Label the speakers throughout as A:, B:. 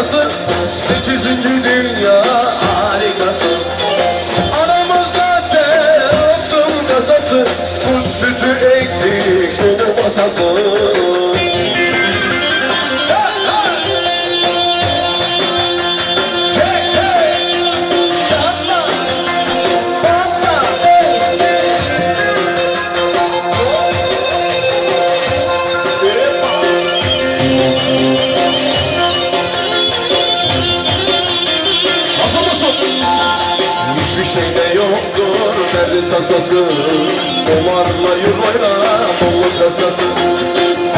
A: dünyası Sekizinci dünya kasası Omarla Euro'ya Moğol kasası.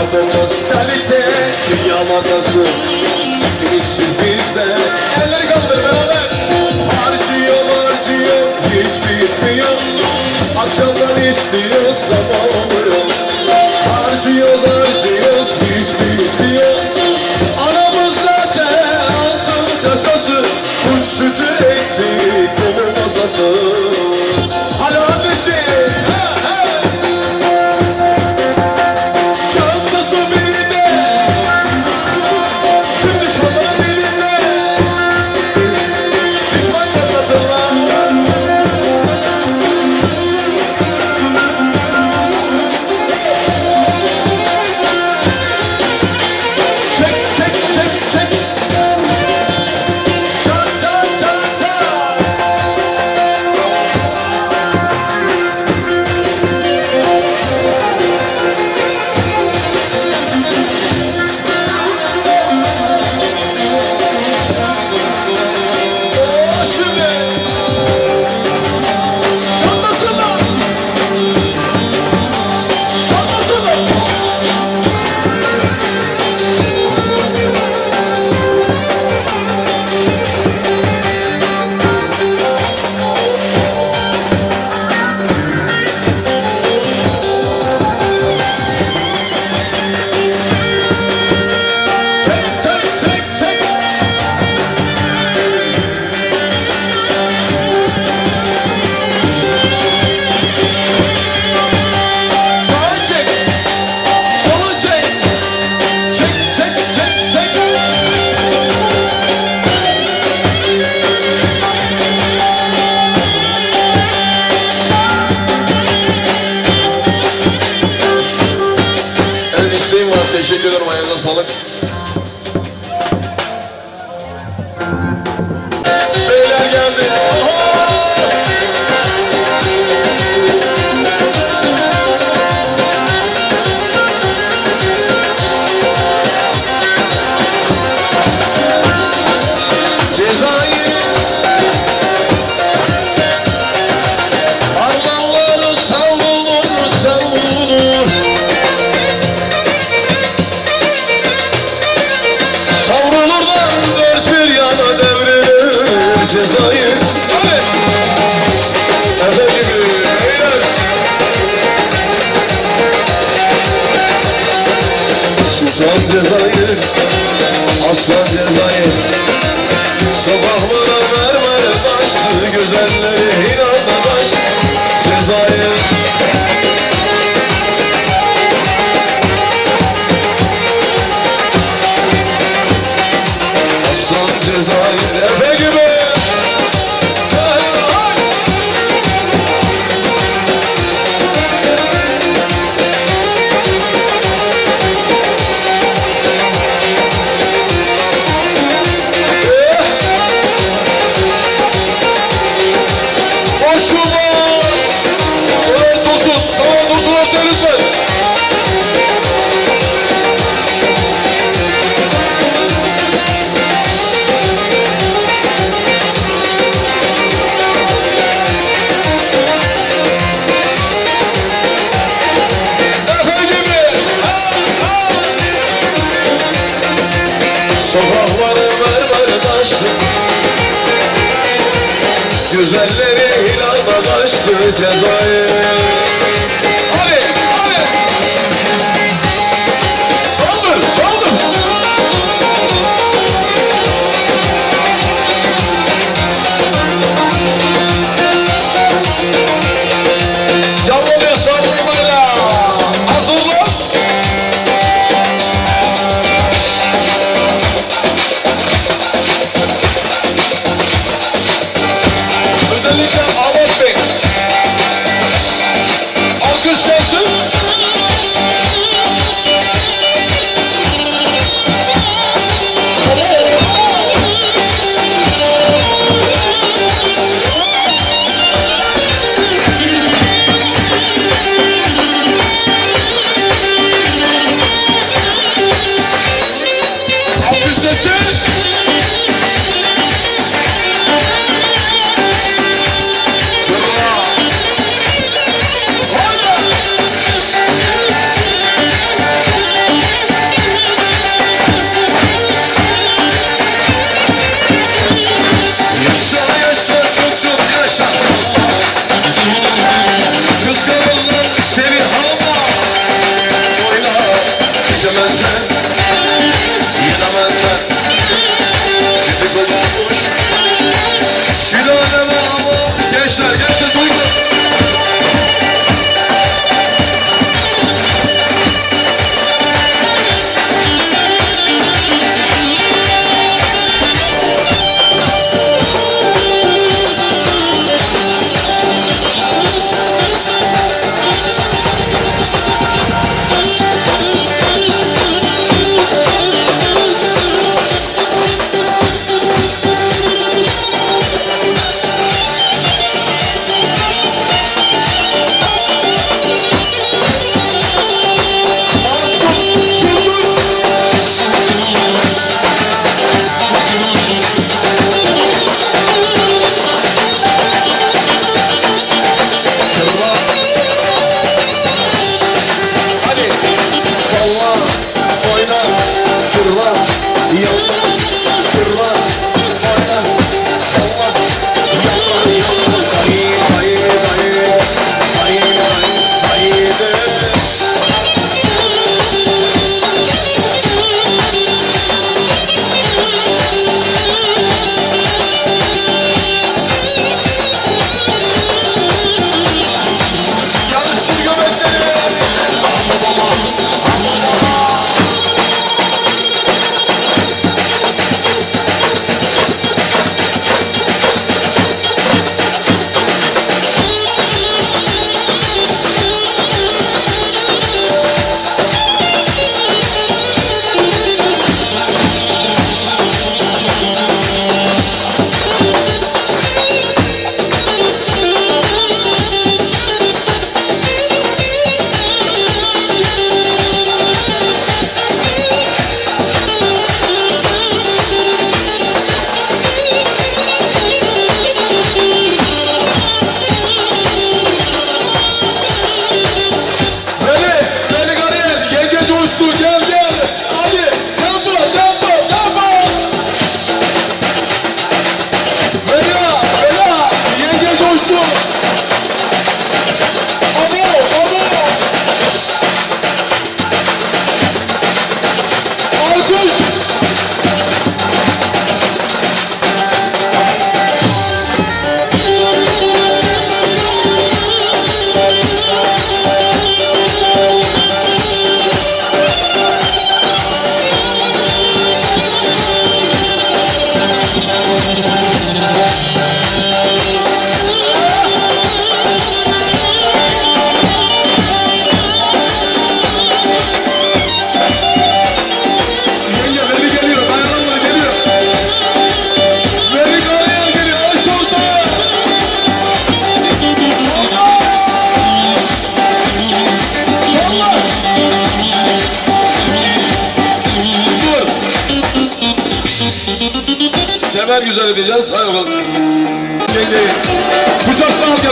A: Atomos kalite Dünya makası Bir sürprizle Eller kaldır beraber. Harcıyor harcıyor Hiç bitmiyor. Akşamdan istiyor sabah oluyor. Harcıyor harcıyor Hiç bitmiyor. Anamız zaten altın kasası? Kuş sütü eksik masası. Hollande. Aslan Cezayir Aslan Cezayir Yeah.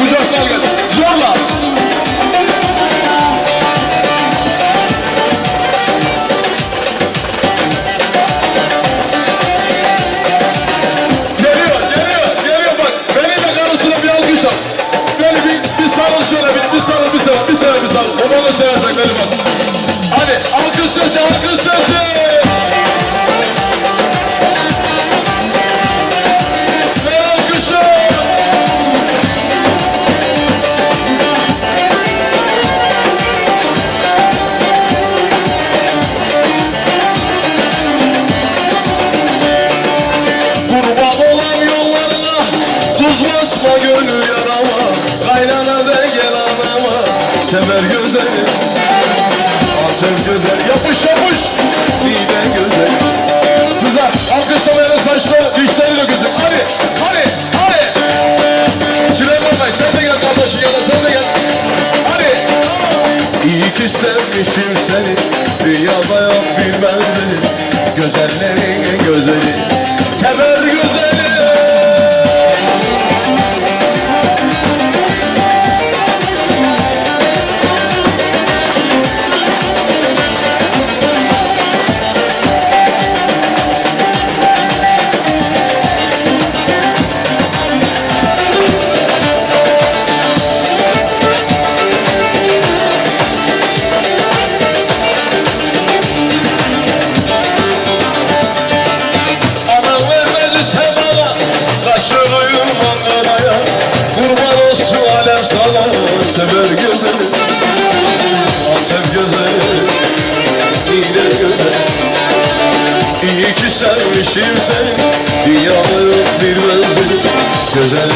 A: Gujarat güzel güzel yapış yapış. Nide güzel. Kızlar alkışlamayana saçla dişleri dökülsün Hadi hadi hadi. Süleyman Bey sen de gel kardeşin yana sen de gel. Hadi. İyi ki sevmişim seni. Dünyada yok bir benzeri Sever güzeli Antep güzeli İğne güzeli İyi ki sevmişim seni Dünyanın bir benzeri Güzel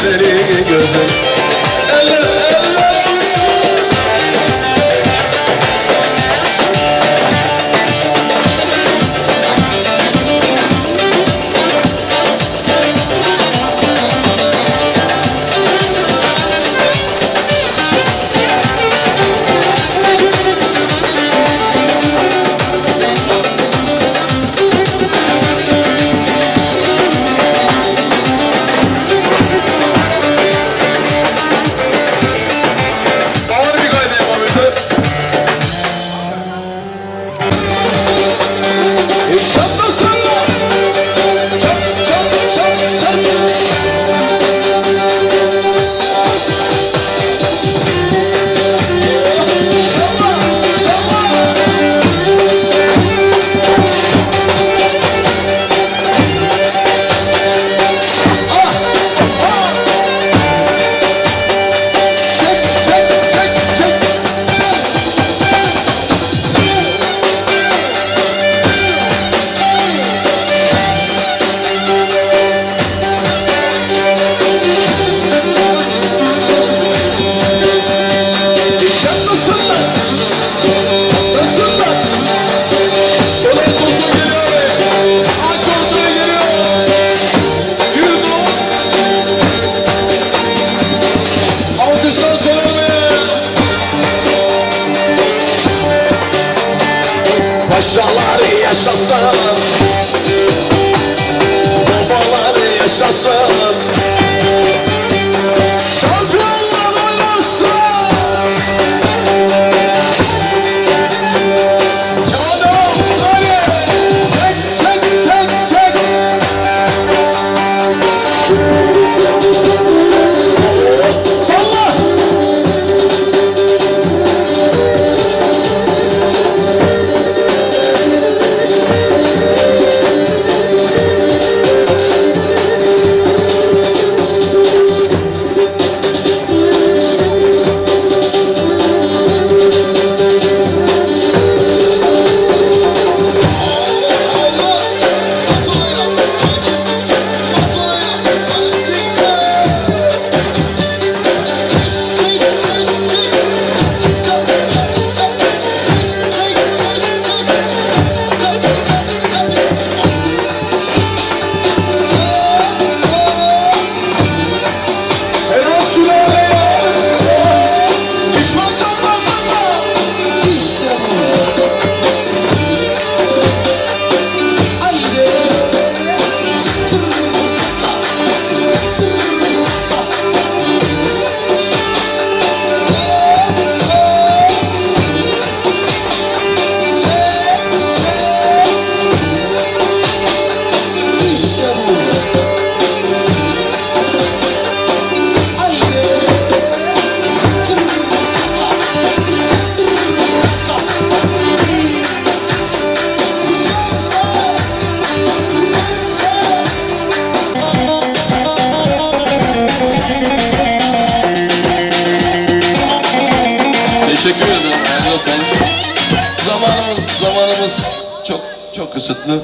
A: kısıtlı.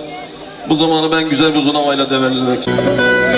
A: Bu zamanı ben güzel bir uzun havayla değerlendirmek istiyorum.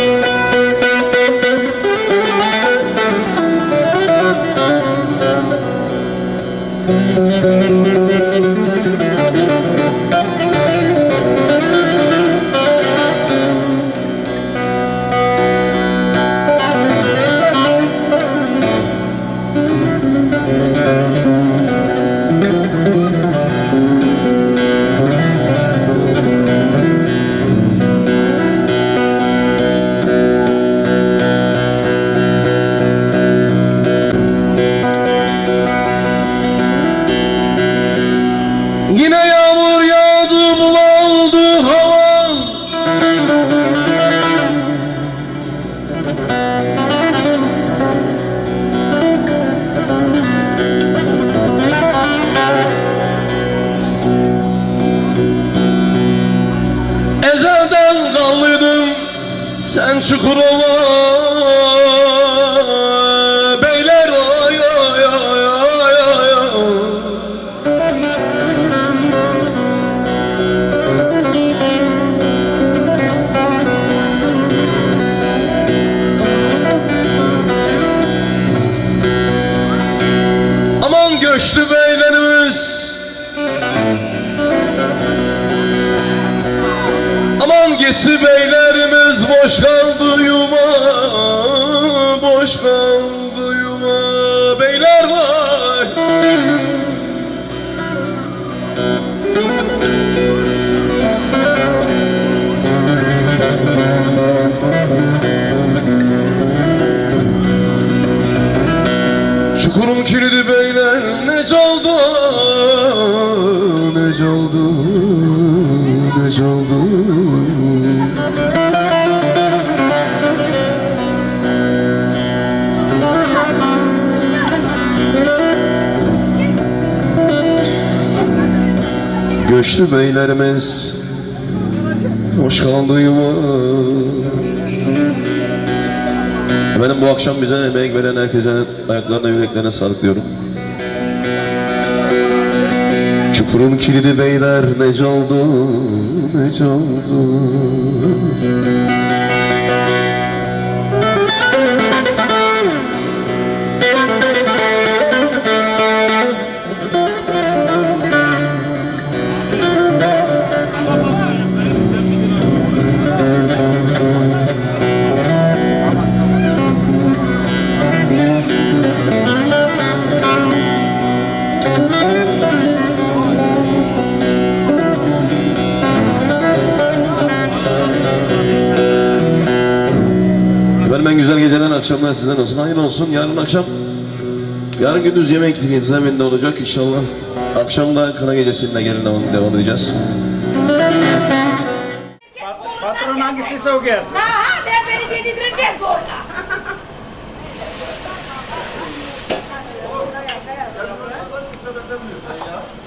A: Nece oldu Göçtü beylerimiz. Hoş kaldı yuva Efendim bu akşam bize emek veren herkese ayaklarına yüreklerine sağlık diyorum. Çukurun kilidi beyler nece oldu, nece oldu. Akşamlar sizden olsun. Hayırlı olsun. Yarın akşam, yarın gündüz yemek evinde olacak inşallah. Akşam da kına gecesinde gelin devam, devam edeceğiz.
B: Patron hangisi o gelsin?
C: Aha ben beni yedireceğiz orada.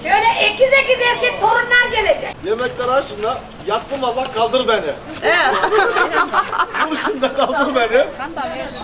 C: Şöyle ekiz ekiz erkek torunlar gelecek.
D: Yemekler aşkına yaktım Allah kaldır beni. Dur şimdi kaldır beni.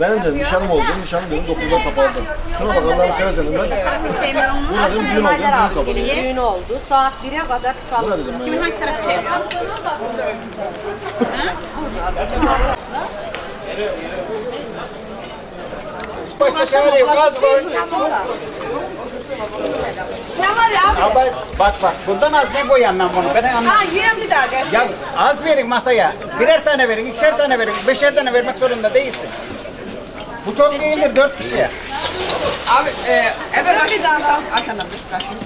D: Benim dedim nişanım oldu, nişanım dedim 9'da kapandım. Şuna bak Allah'ını seversen ben. Bu dedim düğün oldu, düğün kapandı.
E: Düğün oldu. Saat 1'e kadar kaldı.
D: ne dedim ben ya.
B: Başta çağırıyor, gaz koy.
C: Sen var ya.
B: Ama bak bak, bundan az ne koyayım ben bunu? Ben anlamadım.
C: Ha yiyen bir daha gel.
B: Ya az verin masaya. Birer tane verin, ikişer tane verin, beşer tane vermek zorunda değilsin. Bu çok değildir, dört kişiye.
C: Abi e, evet bir daha arkadan.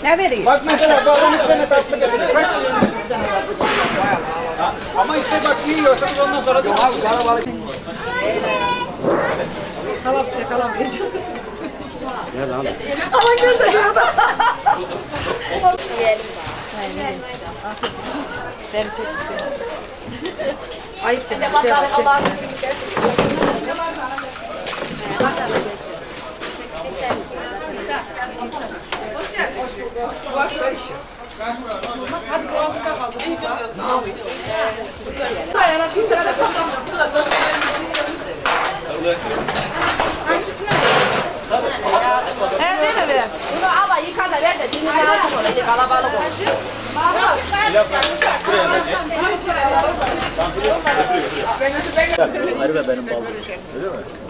C: Ne vereyim?
B: Bak mesela adam üç tane tatlı getiriyor? Ha, Ama işte bak yiyorsanız ondan sonra... Abi kalabalık.
C: Ama gönderiyor da. Yiyelim bari.
F: Ben çektim. Ayıp değil mi? Şey yapacak.
C: Bunu ama yıka da ver de dini lazım olacak kalabalık olacak.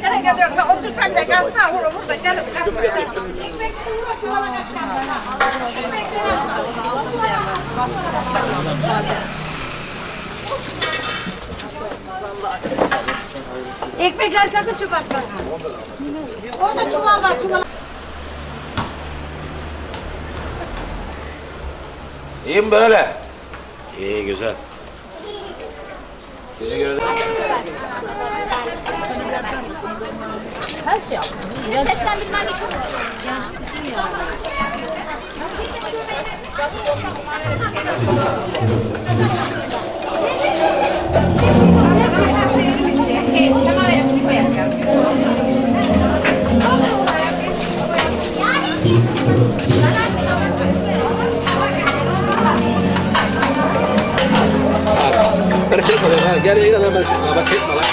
C: Nereye gidiyorsun? Otur sen de gelsene. Vur burada gelip Ekmekler sakın çubak bak. Orada çuval var çuval.
G: İyi mi böyle? İyi güzel.
H: Sesten bilmem çok istiyorum.
I: Diğer yayın alamazsın. Bak etme lan.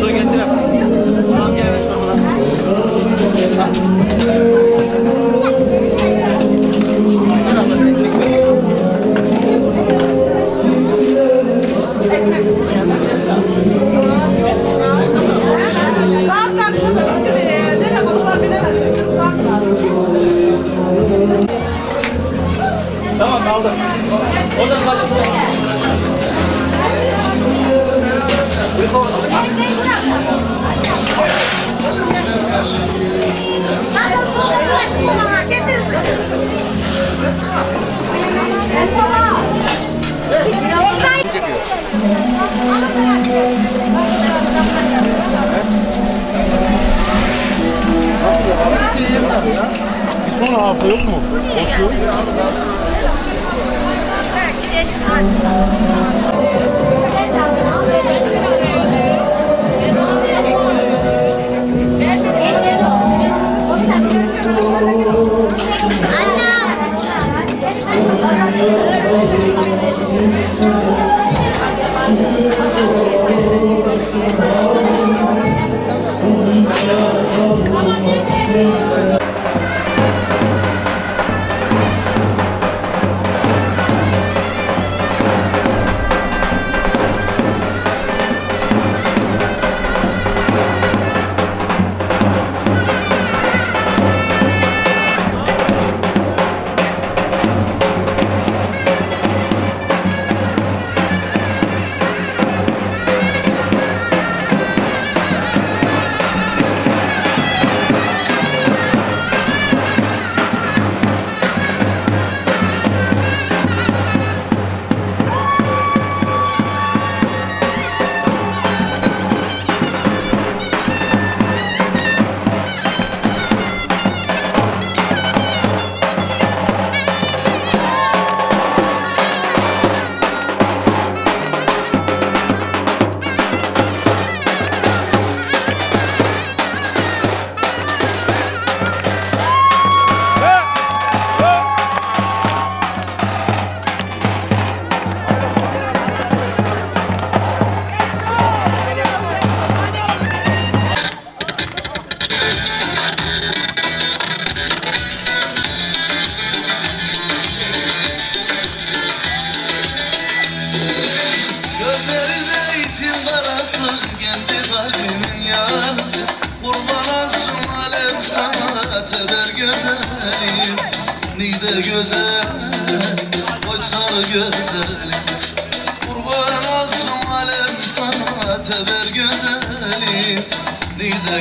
I: Su getirip. Tamam gel. Şurada. aldım. O da kaçtı. Gözleri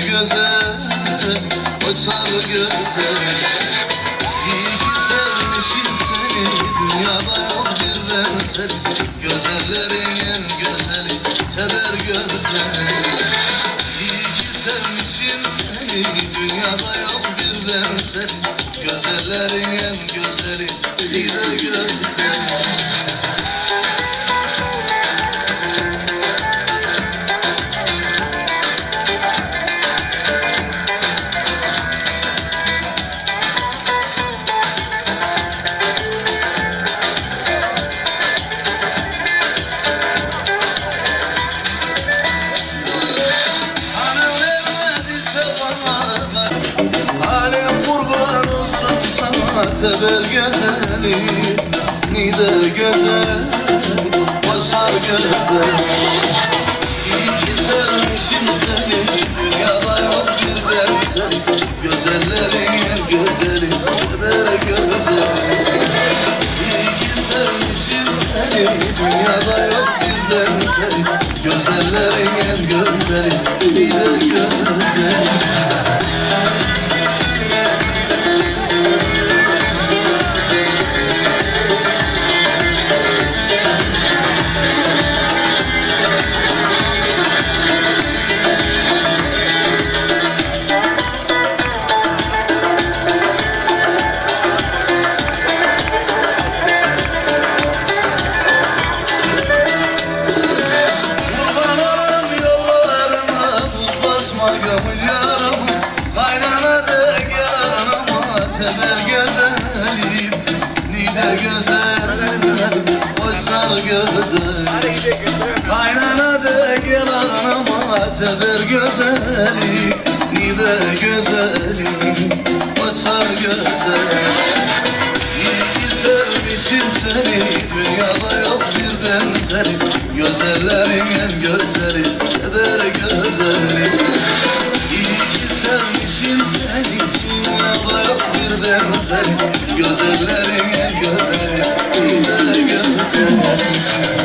I: güzel, koç sarı güzelim İyi ki sevmişim seni Dünyada yok bir benzeri Güzellerin en güzeli Teber güzeli İyi ki sevmişim seni Dünyada yok bir benzeri Gözlerin en Teber gözeli Nide güzel Başar güzel İyi ki sevmişim seni Dünyada yok bir benzer Güzellerin güzeli Teber gözeli İyi ki sevmişim seni Dünyada yok bir benzeri Güzellerin en güzeli Bir Teber güzelim Nide güzelim sar güzelim İyi sevmişim seni Dünyada yok bir benzeri. Güzellerin en güzeli. Keder gözleri İyi sevmişim seni Dünyada yok bir benzeri. Güzellerin en güzeli. Keder gözleri